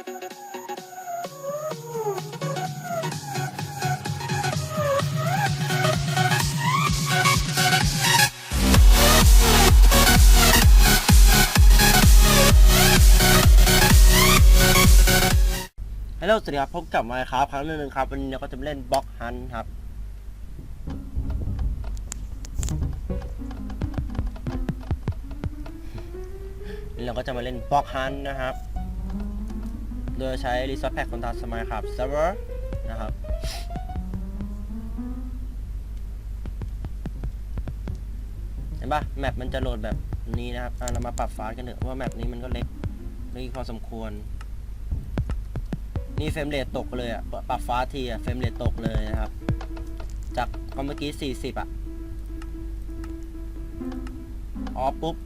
ฮัลโหลสวัสดีครับพบกับมาครับครั้งหนึ่งครับ วันนี้เราก็จะมาเล่นบล็อกฮันครับ เราก็จะมาเล่นบล็อกฮันนะครับ โดยใช้รีซอสแพ็กคนตาสมัยครับเซิร์ฟเวอร์นะครับเห็นปะแมปมันจะโหลดแบบนี้นะครับเรามาปรับฟาสกันเถอะว่าแมปนี้มันก็เล็กเล็กพอสมควร นี่เฟรมเรทตกเลยอะปรับฟ้าทีอะเฟรมเรทตกเลยนะครับ จากเมื่อกี้ 40อะออฟปุ๊บ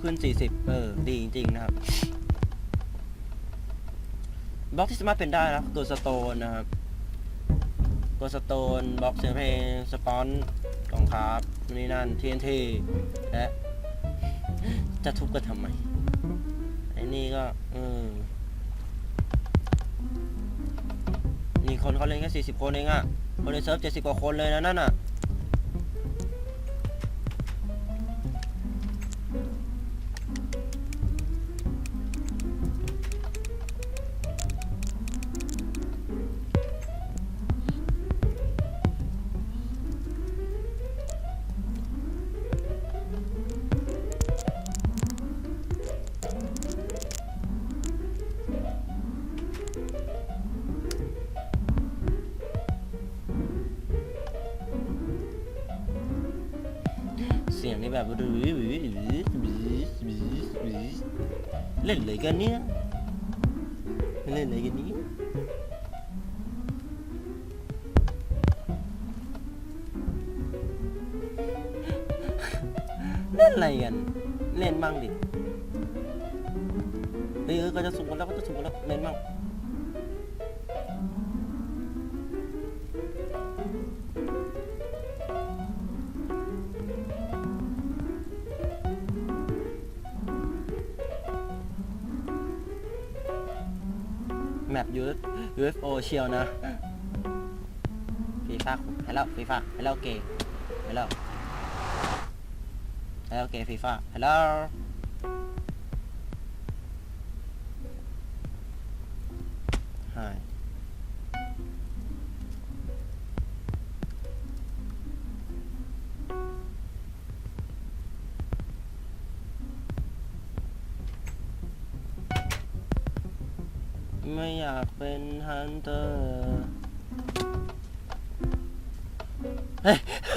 ขึ้น 40 เออ ดีจริง ๆ นะครับ บล็อกที่สามารถเป็นได้นะตัวสโตนนะครับตัวสโตนบล็อกเสียงเพลงสปอนกองครับนี่นั่น TNT และจะทุบกันทำไมไอ้นี่ก็เออมีคนเขาเล่นแค่40 คนเองอะคนในเซิร์ฟ70 กว่าคนเลยนะนั่นอะ เสียงนี่แบบเล่นอะไรกันเนี่ยเล่นอะไรกันนี่เล่นอะไรกัน เล่นบ้างดิเฮ้ยเออก็จะสุ่มกันแล้วก็จะสุ่มกันแล้วเล่นบ้าง แมปยูเอฟโอเชียวนะฟีฟ่าฮัลโหลฟีฟ่าฮัลโหลเกย์ฮัลโหลฮัลโหลเกย์ฟีฟ่าฮัลโหล เ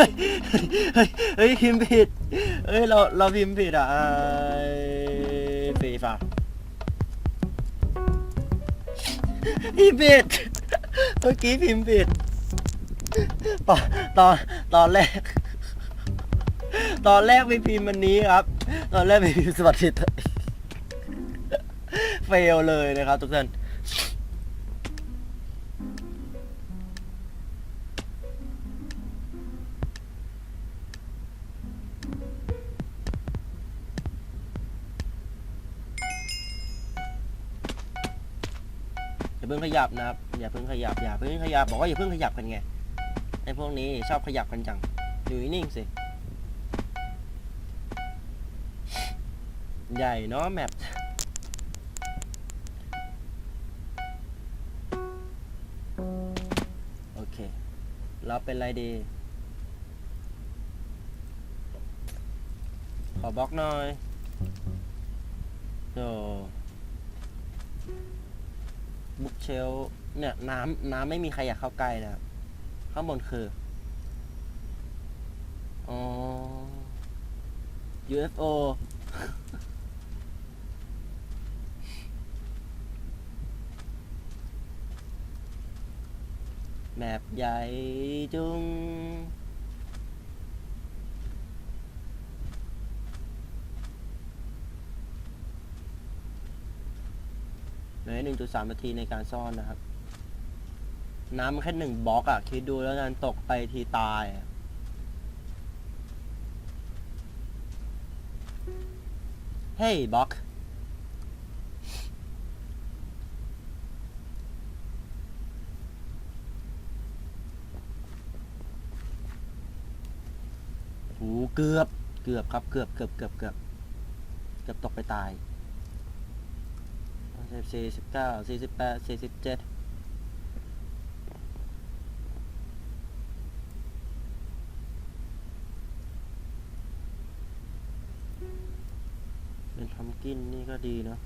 ฮ้ยเฮ้ยพิมพ์ผิดเฮ้ยเราเราพิมพ์ผิดอะฟีฟ่าพิมพ์ผิดเมื่อกี้พิมพ์ผิดตอนตอนตอนแรก ตอนแรกไม่พิมพ์มันนี้ครับ ตอนแรกไม่พิมพ์สวัสดีเฟลเลยนะครับทุกท่าน อย่าเพิ่งขยับนะครับ อย่าเพิ่งขยับ อย่าเพิ่งขยับ บอกว่าอย่าเพิ่งขยับกันไง ไอ้พวกนี้ชอบขยับกันจัง อยู่นิ่งสิ ใหญ่เนาะแมปโอเค เราเป็นไรดี ขอบล็อกหน่อยโอ้ บุกเชลเนี่ยน้ำน้ำไม่มีใครอยากเข้าใกล้นะครับข้างบนคือ อ๋อ UFO แมปใหญ่จุง 1.3 นาทีในการซ่อนนะครับ น้ำแค่หนึ่งบล็อกอะคิดดูแล้วกันตกไปทีตายเฮ้ยบล็อกหูเกือบ เกือบครับ เกือบ เกือบ เกือบ เกือบ เกือบตกไปตาย สิบสี่สิบเก้าสี่สิบแปดสี่สิบเจ็ดเป็นพัมกินนี่ก็ดีเนาะ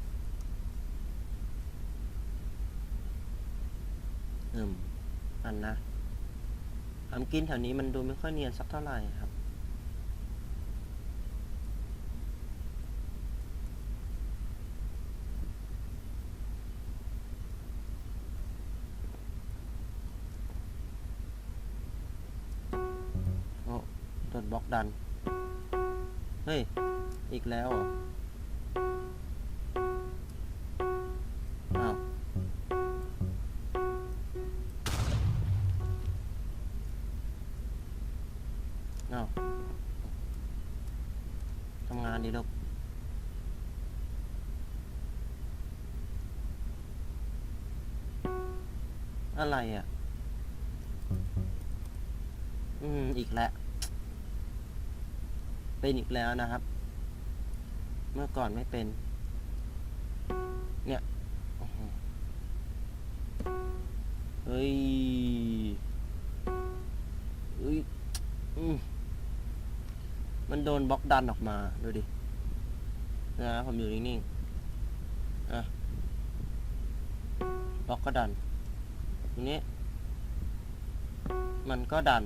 อืมอันนะพัมกินแถวนี้มันดูไม่ค่อยเนียนสักเท่าไหร่ครับ ดัน เฮ้ย อีกแล้วเหรออ้าวอ้าวทำงานดีลูกอะไรอะ อืม อีกแล้ว เป็นอีกแล้วนะครับ เมื่อก่อนไม่เป็น เนี่ยเฮ้ยเฮ้ยมมันโดนบล็อกดันออกมา ดูดิ นะผมอยู่นิ่งๆอะบล็อกก็ดัน ทีนี้ มันก็ดัน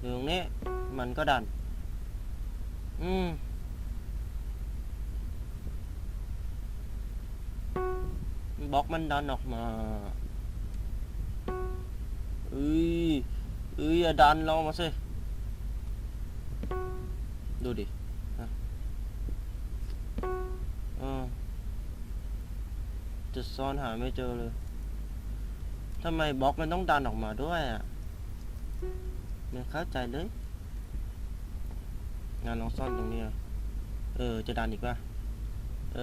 อยู่ตรงนี้มันก็ดัน อืมบล็อกมันดันออกมาเอ้ยเอ้ยอย่าดันเรามาสิ ดูดิฮะเออจะซ่อนหาไม่เจอเลย ทำไมบล็อกมันต้องดันออกมาด้วยอะ ไม่เข้าใจเลย งานลองซ่อนตรงนี้เออ จะดันอีกป่ะเอ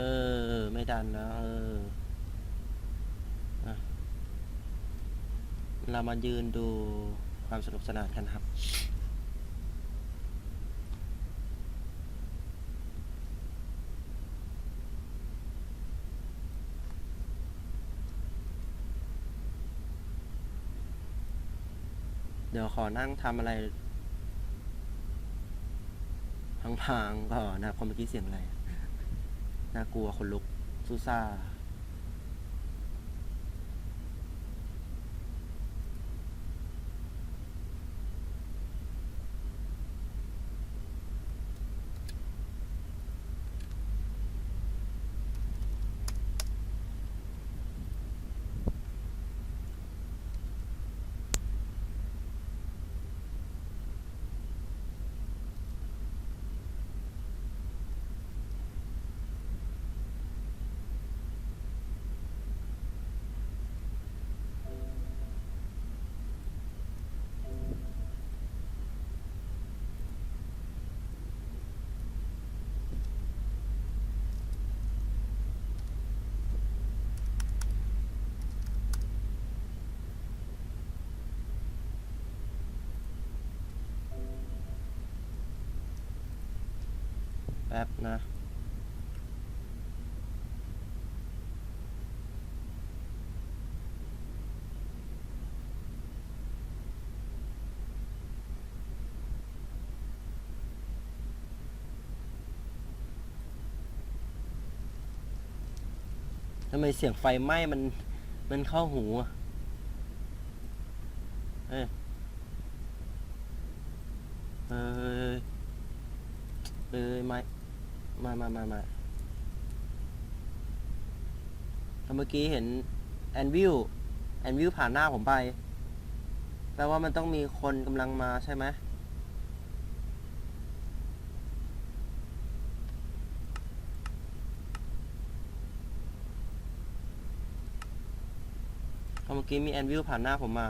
อ ไม่ดันนะเอออะเรามายืนดูความสนุกสนานกันครับ เดี๋ยวขอนั่งทำอะไรพังๆก่อนนะพอมเมื่อกี้เสียงอะไร น่ากลัวคนลุกซูซ่า แป๊บนะ ทำไมเสียงไฟไหม้มัน มันเข้าหูอะเอ้ยเอ้ยเอ้ยไม่ ม่ไม่ไม่ไม่ถ้าเมื่อกี้เห็นแอนวิวแอนวิวผ่านหน้าผมไป แปลว่ามันต้องมีคนกำลังมาใช่ไหมเมื่อกี้มีแอนวิวผ่านหน้าผมมา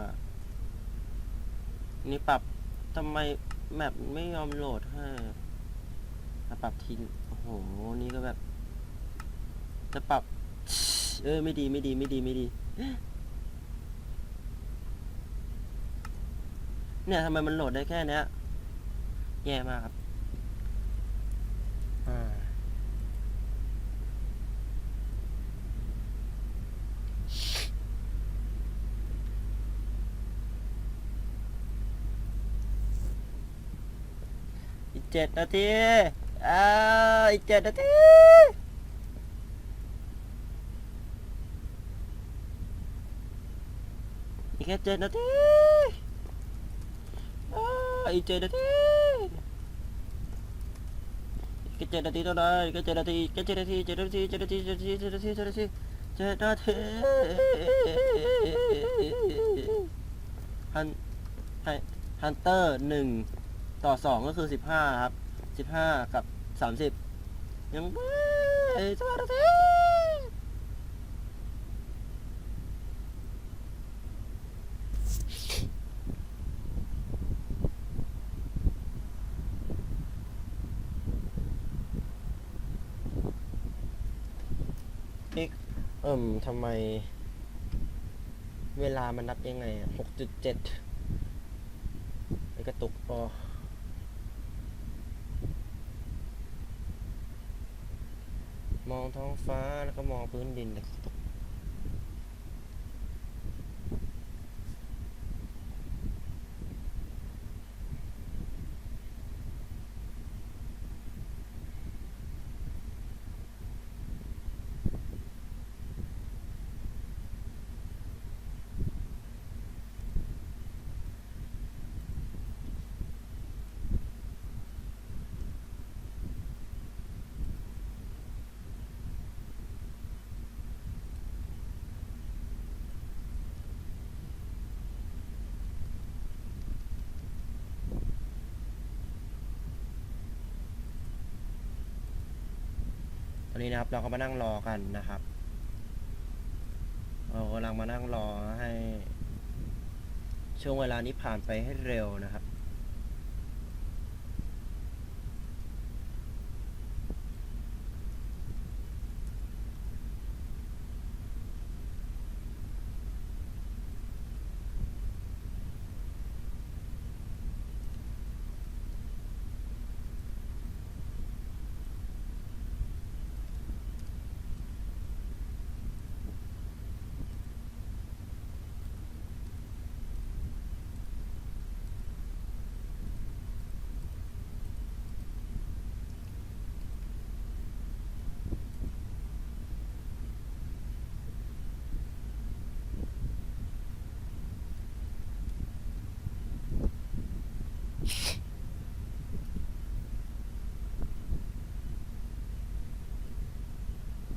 นี่ปรับทำไมแมปไม่ยอมโหลดให้ ปรับทีโอ้โห นี่ก็แบบ จะปรับ เออ ไม่ดี ไม่ดี ไม่ดี ไม่ดี เนี่ยทำไมมันโหลดได้แค่นี้แย่มากครับ อ่าอีกเจ็ดนาที อ่าอีกเจ็ดนาทีอีกแค่เจ็ดนาทีอ่าอีกเจ็ดนาทีอีกแค่เจ็ดนาทีเท่านั้นอีกแค่เจ็ดนาทีอีกแค่เจ็ดนาทีเจ็ดนาทีเจ็ดนาทีเจ็ดนาทีเจ็ดนาทีเจ็ดนาทีเจ็ดนาทีฮันฮันเตอร์หนึ่งต่อสองก็คือสิบห้าครับ สิบห้ากับสามสิบยังไม่สานาทีนี่เอิ่มทำไม เวลามันนับยังไงหกจุดเจ็ดไอกระตุกอ๋อ มองท้องฟ้าแล้วก็มองพื้นดิน อนนี้นะครับเราก็มานั่งรอกันนะครับ เรากำลังมานั่งรอให้ ช่วงเวลานี้ผ่านไปให้เร็วนะครับ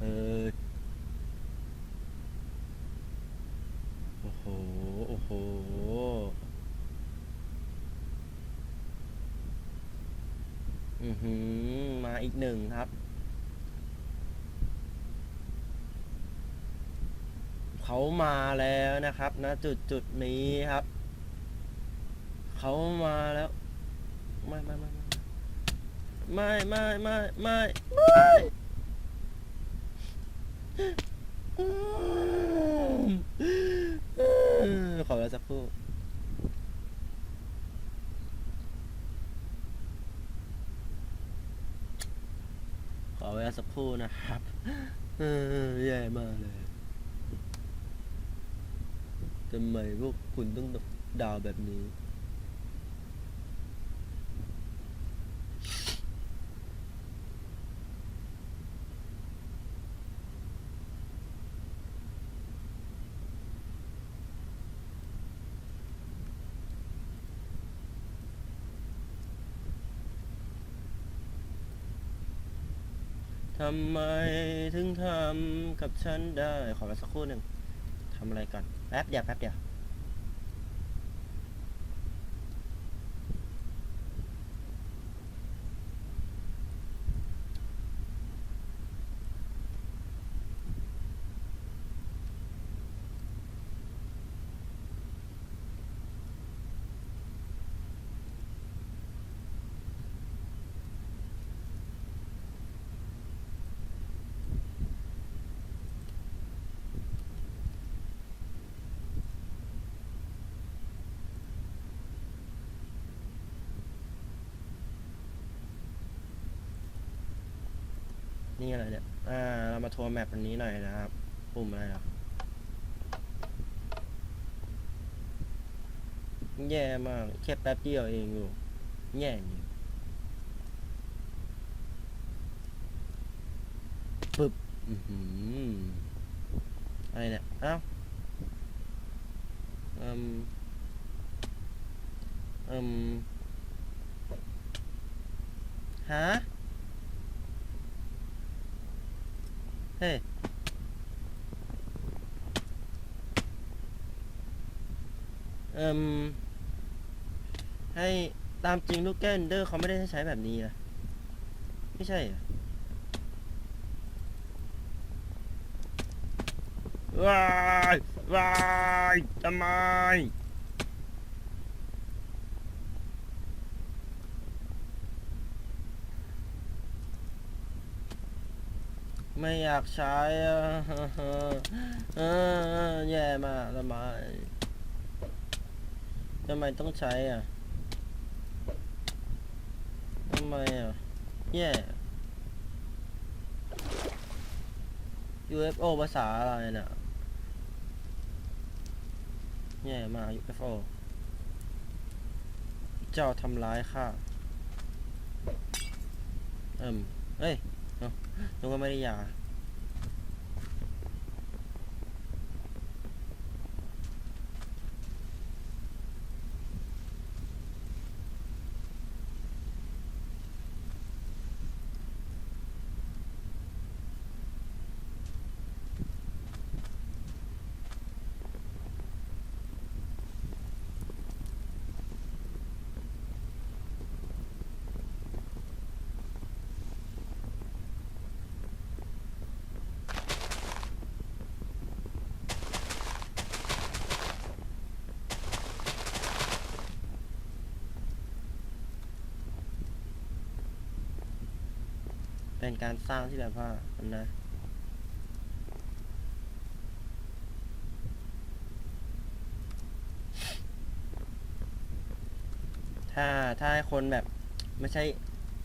เออ โอ้โห โอ้โห อือหือมาอีกหนึ่งครับ เขามาแล้วนะครับนะจุดจุดนี้ครับ เขามาแล้ว ไม่ไม่ไม่ไม่ไม่ไม่ไม่ไม่ขอเวลาสักครู่ เวลาสักครู่นะครับเออแย่มากเลยทำไมพวกคุณต้องดาวแบบนี้ ทำไมถึงทำกับฉันได้ ขอเวลาสักครู่หนึ่งทำอะไรก่อน แป๊บเดียวแป๊บเดียว นี่อะไรเนี่ย อ่า เรามาทัวร์แมปอันนี้หน่อยนะครับ ปุ่มอะไรนะแย่มาก แค่แป๊บเดียวเองอยู่ แย่จริงปึ๊บอือหือะไรเนี่ย เอ้าเอืมเอืมฮะ เฮ้ยเอ่มให้ตามจริงลูกแก้วเอนเดอร์เขาไม่ได้ให้ใช้แบบนี้นะไม่ใช่เหรอว้ายว้ายทำไม ไม่อยากใช้อะเออแย่มากทำไมทำไมต้องใช้อะทำไมอะแย่ UFO ภาษาอะไรน่ะแย่มาก UFO เจ้าทำร้ายข้าเอิ่มเอ้ย นึกว่าไม่ได้ยา เป็นการสร้างที่แบบว่ามันนะถ้าถ้าให้คนแบบไม่ใช่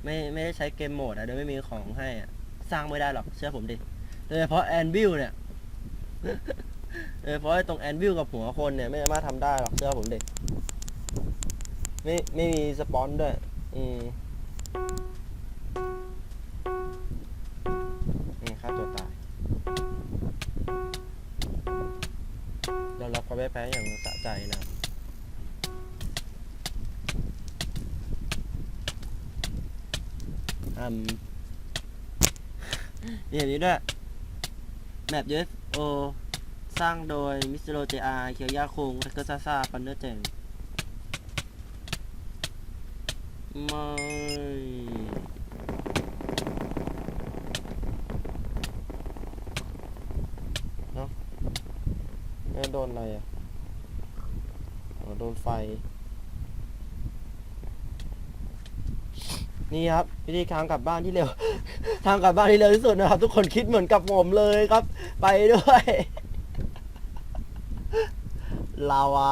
ไม่ไม่ได้ใช้เกมโหมดอะโดยไม่มีของให้อะสร้างไม่ได้หรอกเชื่อผมดิโดยเฉพาะแอนวิลเนี่ยโดยเฉพาะตรงแอนวิลกับหัวคนเนี่ยไม่สามารถทำได้หรอกเชื่อผมดิไม่ไม่มีสปอนด้วยอืม ยอมรับความแพ้อย่างสะใจนะครับอืมมีแบบนี้ด้วย แมป UFO สร้างโดยมิสโ o เจอาเคียวยาคุงแทคเกอร์ซาซาปันเนอร์เจงไม่ แล้ว โดนอะไรอะโดนไฟ นี่ครับวิธีทางกลับบ้านที่เร็ว ทางกลับบ้านที่เร็วที่สุดนะครับ ทุกคนคิดเหมือนกับผมเลยครับ ไปด้วย ลาวา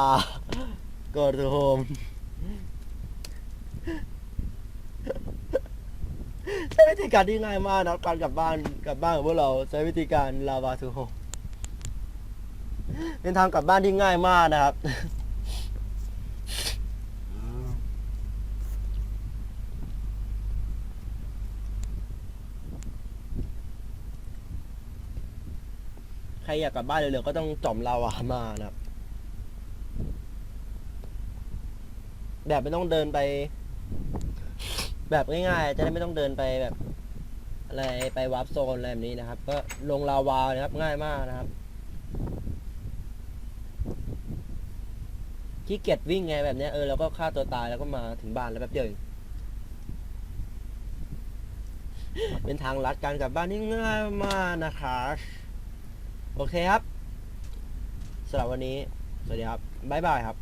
go to home ใช้วิธีการที่ง่ายมากนะการกลับบ้านกลับบ้านของพวกเราใช้วิธีการลาวา to home เป็นทางกลับบ้านที่ง่ายมากนะครับ ใครอยากกลับบ้านเร็วๆก็ต้องจอมลาวามานะครับ แบบไม่ต้องเดินไป แบบง่ายๆ จะได้ไม่ต้องเดินไปแบบอะไรไปวาร์ปโซนอะไรแบบนี้นะครับ ก็ลงลาวานะครับง่ายมากนะครับ ขี้เกียจวิ่งไงแบบเนี้ยเออเราก็ฆ่าตัวตายแล้วก็มาถึงบ้านแล้วแป๊บเดียวเองเป็นทางลัดการกลับบ้านที่ง่ายมากนะคะโอเคครับสำหรับวันนี้ สวัสดีครับ บ๊ายบายครับ